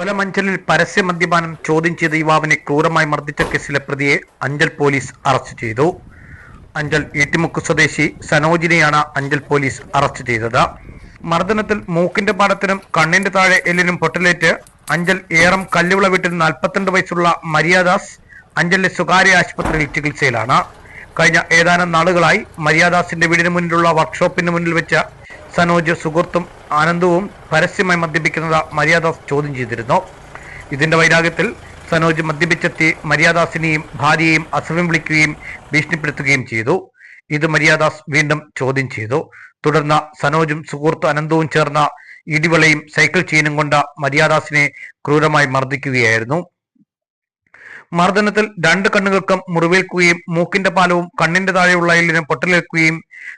കൊലമഞ്ചലിൽ പരസ്യ മദ്യപാനം ചോദ്യം ചെയ്ത യുവാവിനെ ക്രൂരമായി മർദ്ദിച്ച കേസിലെ പ്രതിയെ അഞ്ചൽ പോലീസ് അറസ്റ്റ് ചെയ്തു. അഞ്ചൽ ഈട്ടിമുക്ക് സ്വദേശി സനോജിനെയാണ് അഞ്ചൽ പോലീസ് അറസ്റ്റ് ചെയ്തത്. മർദ്ദനത്തിൽ മൂക്കിന്റെ പാടത്തിനും കണ്ണിന്റെ താഴെ എല്ലിനും പൊട്ടലേറ്റ് അഞ്ചൽ ഏറം കല്ലുവിള വീട്ടിൽ നാൽപ്പത്തിരണ്ട് വയസ്സുള്ള മര്യാദാസ് അഞ്ചലിലെ സ്വകാര്യ ആശുപത്രിയിൽ ചികിത്സയിലാണ്. കഴിഞ്ഞ ഏതാനും നാളുകളായി മര്യാദാസിന്റെ വീടിന് മുന്നിലുള്ള വർക്ക്ഷോപ്പിന് മുന്നിൽ വെച്ച സനോജ് സുഹൃത്തും ആനന്ദവും പരസ്യമായി മദ്യപിക്കുന്നത് മര്യാദാസ് ചോദ്യം ചെയ്തിരുന്നു. ഇതിന്റെ വൈരാഗ്യത്തിൽ സനോജ് മദ്യപിച്ചെത്തി മര്യാദാസിനെയും ഭാര്യയെയും അസുഖം വിളിക്കുകയും ഭീഷണിപ്പെടുത്തുകയും ചെയ്തു. ഇത് മര്യാദാസ് വീണ്ടും ചോദ്യം ചെയ്തു. തുടർന്ന് സനോജും സുഹൃത്ത് അനന്തവും ചേർന്ന ഇടിവളയും സൈക്കിൾ ചെയിനും കൊണ്ട് മര്യാദാസിനെ ക്രൂരമായി മർദ്ദിക്കുകയായിരുന്നു. മർദ്ദനത്തിൽ രണ്ട് കണ്ണുകൾക്കും മുറിവേൽക്കുകയും മൂക്കിന്റെ പാലവും കണ്ണിന്റെ താഴെയുള്ള എല്ലിനും പൊട്ടലേൽക്കുകയും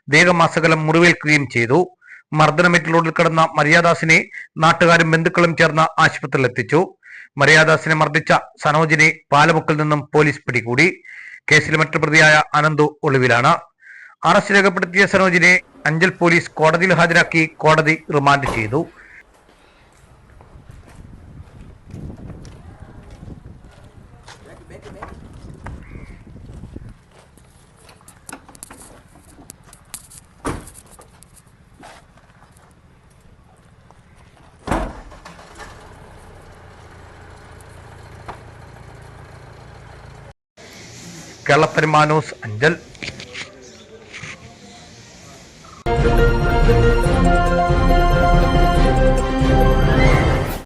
ദേഹമാസകലം മുറിവേൽക്കുകയും ചെയ്തു. മർദ്ദനമേറ്റ് റോഡിൽ കിടന്ന മര്യാദാസിനെ നാട്ടുകാരും ബന്ധുക്കളും ചേർന്ന് ആശുപത്രിയിൽ എത്തിച്ചു മര്യാദാസിനെ മർദ്ദിച്ച സനോജിനെ പാലമുക്കിൽ നിന്നും പോലീസ് പിടികൂടി. കേസിൽ മറ്റു പ്രതിയായ അനന്തു ഒളിവിലാണ്. അറസ്റ്റ് രേഖപ്പെടുത്തിയ സനോജിനെ അഞ്ചൽ പോലീസ് കോടതിയിൽ ഹാജരാക്കി കോടതി റിമാൻഡ് ചെയ്തു. കേരള കേരളപ്പരുമാനൂസ് അഞ്ചൽ.